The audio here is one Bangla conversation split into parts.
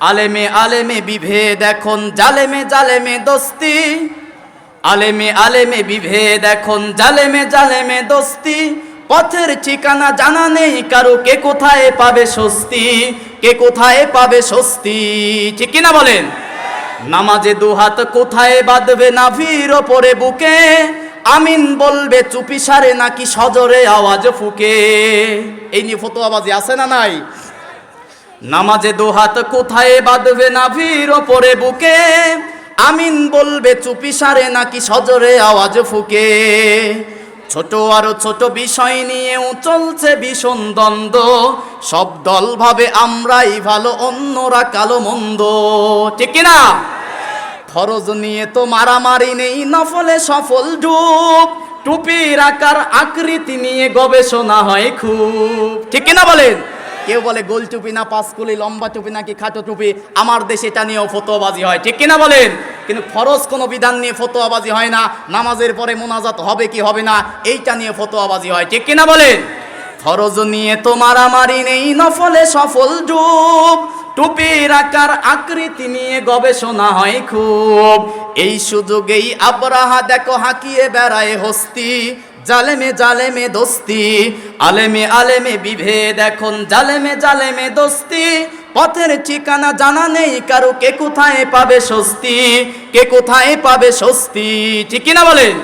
আলেমে আলেমে বিভেদ এখন, জালেমে জালেমে দোস্তি। আলেমে আলেমে বিভেদ এখন, জালেমে জালেমে দোস্তি। পথের ঠিকানা জানা নেই, কারও কে কোথায় পাবে স্বস্তি? কে কোথায় পাবে স্বস্তি? ঠিক কিনা বলেন? নামাজে দুহাত কোথায় বাঁধবে নাভির ওপরে বুকে? আমিন বলবে, চুপি সারে নাকি সজরে আওয়াজ ফুকে? এই নিয়ে ফতো ফতোয়াবাজি আছে না নাই? নামাজে দুহাত কোথায় বাঁধবে না নাভির ওপরে বুকে? আমিন বলবে, চুপি সারে নাকি সজরে আওয়াজ ফুকে? ছোট আরও ছোট বিষয় নিয়েও চলছে ভীষণ দ্বন্দ্ব। সব দল ভাবে আমরাই ভালো, অন্যরা কালো মন্দ। ঠিক না ফরজ নিয়ে তো মারামারি নেই, নফলে সফল ডুব। টুপির আকার আকৃতি নিয়ে গবেষণা হয় খুব। ঠিক কিনা বলেন? কেউ বলে গোল টুপি না পাঁচকুলি লম্বা টুপি নাকি খাটো টুপি? আমার দেশে এটা নিয়েও ফতোয়াবাজি হয়। ঠিক কিনা বলেন? কিন্তু ফরজ কোনো বিধান নিয়ে ফতোয়াবাজি হয় না। নামাজের পরে মোনাজাত হবে কি হবে না, এইটা নিয়ে ফতোয়াবাজি হয়। ঠিক কিনা বলেন? ফরজ নিয়ে তোমার মারামারি নেই নফলে সফল ডুব। টুপির আকার আকৃতি নিয়ে গবেষণা হয় খুব। এই সুযোগেই আবরাহা দেখো হাঁকিয়ে বেড়ায় হস্তি। জালেমে জালেমে দোস্তি। আলেমে আলেমে বিভেদ এখন, জালেমে জালেমে দোস্তি। পথের ঠিকানা জানা নেই, কারও কে কোথায় পাবে স্বস্তি? কে কোথায় পাবে স্বস্তি? ঠিক কিনা বলেন?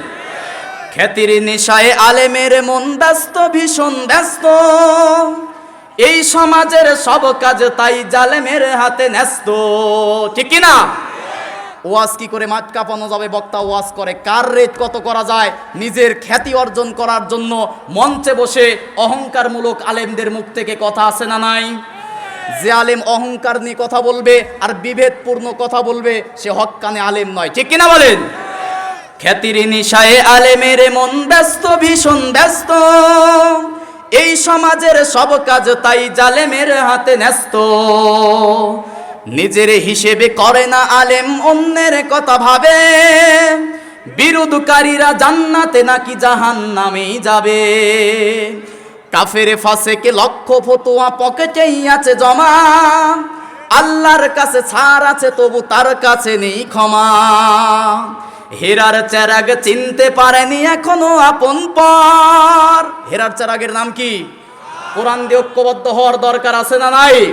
খ্যাতির নেশায় আলেমের মন ব্যস্ত, ভীষণ ব্যস্ত। এই সমাজের সব কাজ তাই জালেমের হাতে ন্যস্ত। ঠিক না ওয়াজ কি করে মাঠ কাঁপানো যাবে বক্তা ওয়াজ করে? কার রেট কত করা যায়? নিজের খ্যাতি অর্জন করার জন্য মঞ্চে বসে অহংকারমূলক আলেমদের মুখ থেকে কথা আসে না নাই? যে আলেম অহংকার নিয়ে কথা বলবে আর বিভেদপূর্ণ কথা বলবে, সে হক্কানে আলেম নয়। ঠিক কিনা বলেন? খ্যাতির নিশায় আলেমের মন ব্যস্ত, ভীষণ ব্যস্ত। এই সমাজের সব কাজ তাই জালেমের হাতে ন্যস্ত। নিজের হিসেবে করে না আলেম, অন্যের কথা ভাবে। বিরোধকারীরা জান্নাতে নাকি জাহান নামেই যাবে। কাফের ফাঁসেকে লক্ষ ফতোয়া পকেটেই আছে জমা। আল্লাহর কাছে ছাড় আছে, তবু তার কাছে নেই ক্ষমা। হেরার চেরাগ চিনতে পারেনি এখনও আপন পর। হেরার চেরাগের নাম কি? কোরআন দিয়ে ঐক্যবদ্ধ হওয়ার দরকার আছে না নাই?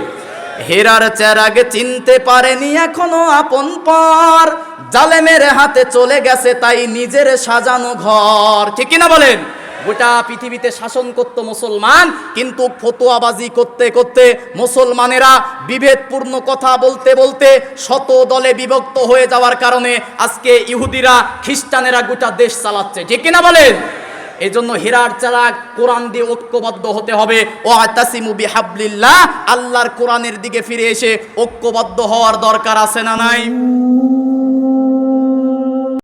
হেরার চেরাগ চিনতে পারেনি এখনও আপন পর। জালেমের হাতে চলে গেছে তাই নিজের সাজানো ঘর। ঠিক কিনা বলেন? গোটা পৃথিবীতে শাসন করত মুসলমান, কিন্তু ফতোয়াবাজি করতে করতে মুসলমানেরা বিভেদপূর্ণ কথা বলতে বলতে শত দলে বিভক্ত হয়ে যাওয়ার কারণে আজকে ইহুদিরা, খ্রিস্টানেরা গোটা দেশ চালাচ্ছে। ঠিক কিনা বলেন? এই জন্য হীরার কোরআন দিয়ে ঐক্যবদ্ধ হতে হবে। ও আতাসিমু বিহাবলিল্লাহ, আল্লাহর কোরআনের দিকে ফিরে এসে ঐক্যবদ্ধ হওয়ার দরকার আছে না নাই?